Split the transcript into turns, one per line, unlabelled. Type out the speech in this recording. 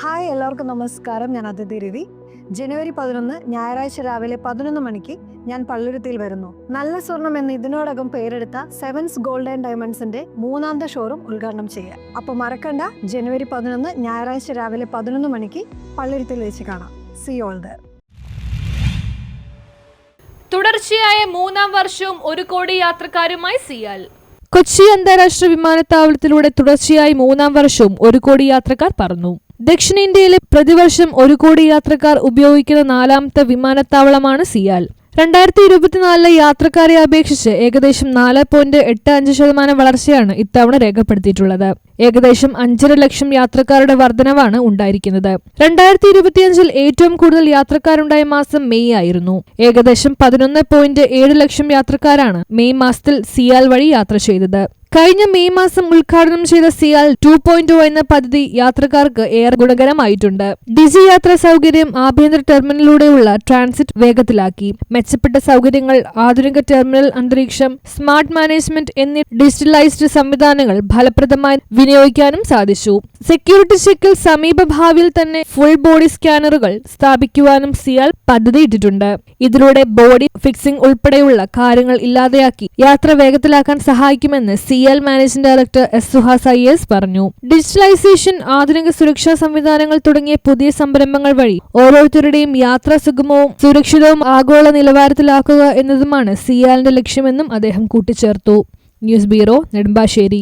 Hi എല്ലാവർക്കും നമസ്കാരം. ഞാൻ അതിഥി രവി ജനുവരി പതിനൊന്ന് ഞായറാഴ്ച രാവിലെ പതിനൊന്ന് മണിക്ക് ഞാൻ പള്ളുരുത്തിയിൽ വരുന്നു. നല്ല സ്വർണം എന്ന് ഇതിനോടകം പേരെടുത്ത സെവൻസ് ഗോൾഡ് ആൻഡ് ഡയമണ്ട്സിന്റെ മൂന്നാമത്തെ ഷോറൂം ഉദ്ഘാടനം ചെയ്യുക. അപ്പോൾ മറക്കണ്ട ജനുവരി പതിനൊന്ന് ഞായറാഴ്ച രാവിലെ പതിനൊന്ന് മണിക്ക് പള്ളുരുത്തിയിൽ വെച്ച് കാണാം. സി ഓൾ ദർ
തുടർച്ചയായ മൂന്നാം വർഷവും ഒരു കോടി യാത്രക്കാരുമായി സിയാൽ
കൊച്ചി അന്താരാഷ്ട്ര വിമാനത്താവളത്തിലൂടെ തുടർച്ചയായി മൂന്നാം വർഷവും ഒരു കോടി യാത്രക്കാർ പറന്നു. ദക്ഷിണേന്ത്യയിലെ പ്രതിവർഷം ഒരു കോടി യാത്രക്കാർ ഉപയോഗിക്കുന്ന നാലാമത്തെ വിമാനത്താവളമാണ് സിയാൽ. രണ്ടായിരത്തി ഇരുപത്തിനാലിലെ യാത്രക്കാരെ അപേക്ഷിച്ച് ഏകദേശം നാല് പോയിന്റ് എട്ട് അഞ്ച് ശതമാനം വളർച്ചയാണ് ഇത്തവണ രേഖപ്പെടുത്തിയിട്ടുള്ളത്. ഏകദേശം അഞ്ചര ലക്ഷം യാത്രക്കാരുടെ വർധനവാണ് ഉണ്ടായിരിക്കുന്നത്. രണ്ടായിരത്തി ഇരുപത്തിയഞ്ചിൽ ഏറ്റവും കൂടുതൽ യാത്രക്കാരുണ്ടായ മാസം മെയ് ആയിരുന്നു. ഏകദേശം പതിനൊന്ന് പോയിന്റ് ഏഴ് ലക്ഷം യാത്രക്കാരാണ് മെയ് മാസത്തിൽ സിയാൽ വഴി യാത്ര ചെയ്തത്. കഴിഞ്ഞ മെയ് മാസം ഉദ്ഘാടനം ചെയ്ത സിയാൽ ടു പോയിന്റ് എന്ന പദ്ധതി യാത്രക്കാർക്ക് ഏറെ ഗുണകരമായിട്ടുണ്ട്. ഡിജി യാത്രാ സൗകര്യം ആഭ്യന്തര ടെർമിനലിലൂടെയുള്ള ട്രാൻസിറ്റ് വേഗത്തിലാക്കി. മെച്ചപ്പെട്ട സൗകര്യങ്ങൾ ആധുനിക ടെർമിനൽ അന്തരീക്ഷം സ്മാർട്ട് മാനേജ്മെന്റ് എന്നീ ഡിജിറ്റലൈസ്ഡ് സംവിധാനങ്ങൾ ഫലപ്രദമായി വിനിയോഗിക്കാനും സാധിച്ചു. സെക്യൂരിറ്റി ചെക്കിൽ സമീപ ഭാവിയിൽ തന്നെ ഫുൾ ബോഡി സ്കാനറുകൾ സ്ഥാപിക്കുവാനും സിയാൽ പദ്ധതിയിട്ടിട്ടുണ്ട് ഇതിലൂടെ ബോഡി ഫിക്സിംഗ് ഉൾപ്പെടെയുള്ള കാര്യങ്ങൾ ഇല്ലാതെയാക്കി യാത്ര വേഗത്തിലാക്കാൻ സഹായിക്കുമെന്ന് CIAL managing director S Suhas I S പറഞ്ഞു. ഡിജിറ്റലൈസേഷൻ ആധുനിക സുരക്ഷാ സംവിധാനങ്ങൾ തുടങ്ങിയ പുതിയ സംരംഭങ്ങൾ വഴി ഓരോരുത്തരുടെയും യാത്ര സുഗമവും സുരക്ഷിതവും ആഗോള നിലവാരത്തിലാക്കുക എന്നതുമാണ് സിയാലിന്റെ ലക്ഷ്യമെന്നും അദ്ദേഹം കൂട്ടിച്ചേർത്തു. News bureau Nedumbassery.